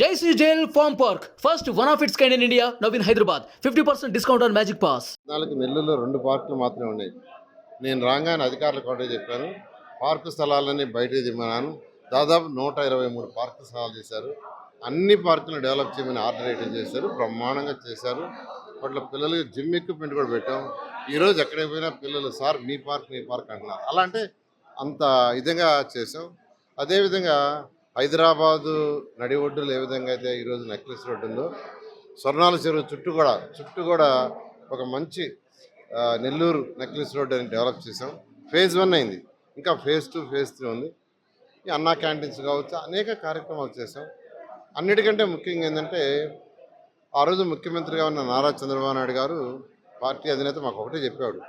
Daisy Jail Farm Park, first one of its kind in India, now in Hyderabad. 50% discount on Magic pass నాలుగు నెల్లూరులో రెండు పార్కులు మాత్రమే ఉన్నాయి. నేను రాగానే అధికారులకు ఒకటే చెప్పాను. పార్కు స్థలాలన్నీ బయటకు దిమ్మన్నాను దాదాపు నూట ఇరవై మూడు పార్కు స్థలాలు చేశారు. అన్ని పార్కులను డెవలప్ చేయమని ఆర్డర్ రేటింగ్ చేశారు. బ్రహ్మాండంగా చేశారు. వాటిలో పిల్లలకి జిమ్ ఎక్విప్మెంట్ కూడా పెట్టాం. ఈరోజు ఎక్కడికి పోయినా పిల్లలు సార్ మీ పార్క్ మీ పార్క్ అంటున్నారు. అలా అంటే అంత ఇదంగా చేసాం అదేవిధంగా హైదరాబాదు నడి ఒడ్డులు ఏ విధంగా అయితే ఈరోజు నెక్లెస్ రోడ్డు ఉందో స్వర్ణాల చెరువు చుట్టూ కూడా చుట్టూ కూడా ఒక మంచి నెల్లూరు నెక్లెస్ రోడ్ అని డెవలప్ చేసాం ఫేజ్ వన్ అయింది. ఇంకా ఫేజ్ టూ ఫేజ్ త్రీ ఉంది. ఈ అన్నా క్యాంటీన్స్ కావచ్చు అనేక కార్యక్రమాలు చేసాం అన్నిటికంటే ముఖ్యంగా ఏంటంటే ఆ రోజు ముఖ్యమంత్రిగా ఉన్న నారా చంద్రబాబు నాయుడు గారు పార్టీ అధినేత మాకు ఒకటే చెప్పాడు.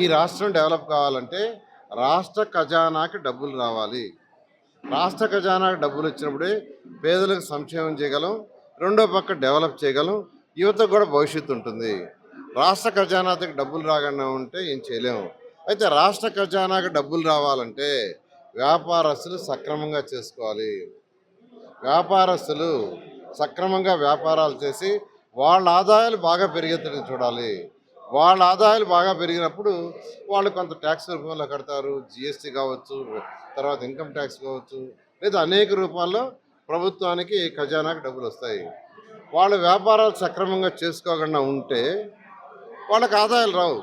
ఈ రాష్ట్రం డెవలప్ కావాలంటే రాష్ట్ర ఖజానాకి డబ్బులు రావాలి. రాష్ట్ర ఖజానాకు డబ్బులు వచ్చినప్పుడే పేదలకు సంక్షేమం చేయగలం రెండో పక్క డెవలప్ చేయగలం యువతకు కూడా భవిష్యత్తు ఉంటుంది. రాష్ట్ర ఖజానాకి డబ్బులు రాకుండా ఉంటే ఏం చేయలేము. అయితే రాష్ట్ర ఖజానాకు డబ్బులు రావాలంటే వ్యాపారస్తులు సక్రమంగా చేసుకోవాలి. వ్యాపారస్తులు సక్రమంగా వ్యాపారాలు చేసి వాళ్ళ ఆదాయాలు బాగా పెరిగేటట్టు చూడాలి. వాళ్ళ ఆదాయాలు బాగా పెరిగినప్పుడు వాళ్ళు కొంత ట్యాక్స్ రూపంలో కడతారు. జిఎస్టీ కావచ్చు తర్వాత ఇన్కమ్ ట్యాక్స్ కావచ్చు లేదా అనేక రూపాల్లో ప్రభుత్వానికి ఖజానాకి డబ్బులు వస్తాయి. వాళ్ళ వ్యాపారాలు సక్రమంగా చేసుకోకుండా ఉంటే వాళ్ళకి ఆదాయాలు రావు.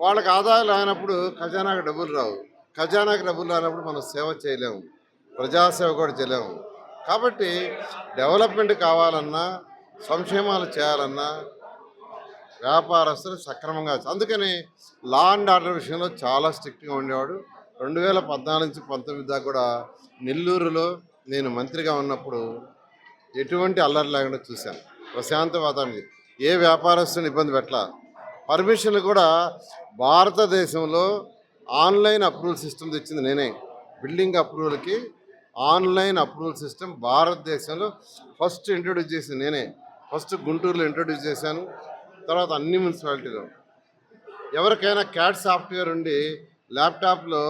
వాళ్ళకి ఆదాయాలు రానప్పుడు ఖజానాకి డబ్బులు రావు. ఖజానాకి డబ్బులు రానప్పుడు మనం సేవ చేయలేము. ప్రజాసేవ కూడా చేయలేము. కాబట్టి డెవలప్మెంట్ కావాలన్నా సంక్షేమాలు చేయాలన్నా వ్యాపారస్తులు సక్రమంగా అందుకని లా అండ్ ఆర్డర్ విషయంలో చాలా స్ట్రిక్ట్గా ఉండేవాడు. రెండు వేల పద్నాలుగు నుంచి పంతొమ్మిది దాకా కూడా నెల్లూరులో నేను మంత్రిగా ఉన్నప్పుడు ఎటువంటి అల్లరి లేకుండా చూశాను. ప్రశాంత వాతావరణం. ఏ వ్యాపారస్తుని ఇబ్బంది పెట్టాల. పర్మిషన్లు కూడా భారతదేశంలో ఆన్లైన్ అప్రూవల్ సిస్టమ్ తెచ్చింది నేనే. బిల్డింగ్ అప్రూవల్కి ఆన్లైన్ అప్రూవల్ సిస్టమ్ భారతదేశంలో ఫస్ట్ ఇంట్రొడ్యూస్ చేసింది నేనే. ఫస్ట్ గుంటూరులో ఇంట్రొడ్యూస్ చేశాను. తర్వాత అన్ని మున్సిపాలిటీలో. ఎవరికైనా క్యాట్ సాఫ్ట్వేర్ ఉండి ల్యాప్టాప్లో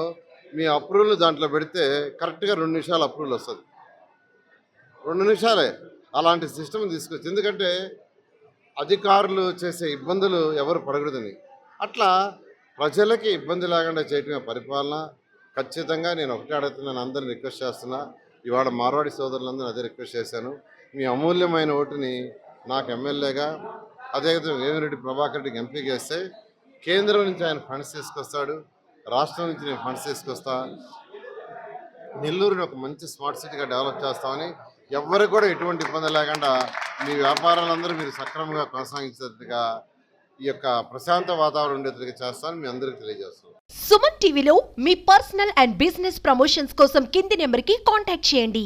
మీ అప్రూవల్ దాంట్లో పెడితే కరెక్ట్గా రెండు నిమిషాలు అప్రూవల్ వస్తుంది. రెండు నిమిషాలే అలాంటి సిస్టమ్ తీసుకొచ్చి ఎందుకంటే అధికారులు చేసే ఇబ్బందులు ఎవరు పడకూడదని. అట్లా ప్రజలకి ఇబ్బంది లేకుండా చేయటమే పరిపాలన. ఖచ్చితంగా నేను ఒకటే అడుగుతున్నాను అందరిని రిక్వెస్ట్ చేస్తున్నా. ఇవాళ మార్వాడి సోదరులందరూ అదే రిక్వెస్ట్ చేశాను. మీ అమూల్యమైన ఓటుని నాకు ఎమ్మెల్యేగా అదేవిధంగా వేమిరెడ్డి ప్రభాకర్ రెడ్డికి ఎంపీగా వేస్తే కేంద్రం నుంచి ఆయన ఫండ్స్ తీసుకొస్తాడు రాష్ట్రం నుంచి నేను ఫండ్స్ తీసుకొస్తా నెల్లూరుని ఒక మంచి స్మార్ట్ సిటీగా డెవలప్ చేస్తామని ఎవరికి కూడా ఎటువంటి ఇబ్బంది లేకుండా మీ వ్యాపారాలందరూ మీరు సక్రమంగా కొనసాగించేట్టుగా ఈ యొక్క ప్రశాంత వాతావరణం ఉండేట్టుగా చేస్తామని మీ అందరికీ తెలియజేస్తాం సుమన్ టీవీలో మీ పర్సనల్ అండ్ బిజినెస్ ప్రమోషన్స్ కోసం కింది నెంబర్కి కాంటాక్ట్ చేయండి.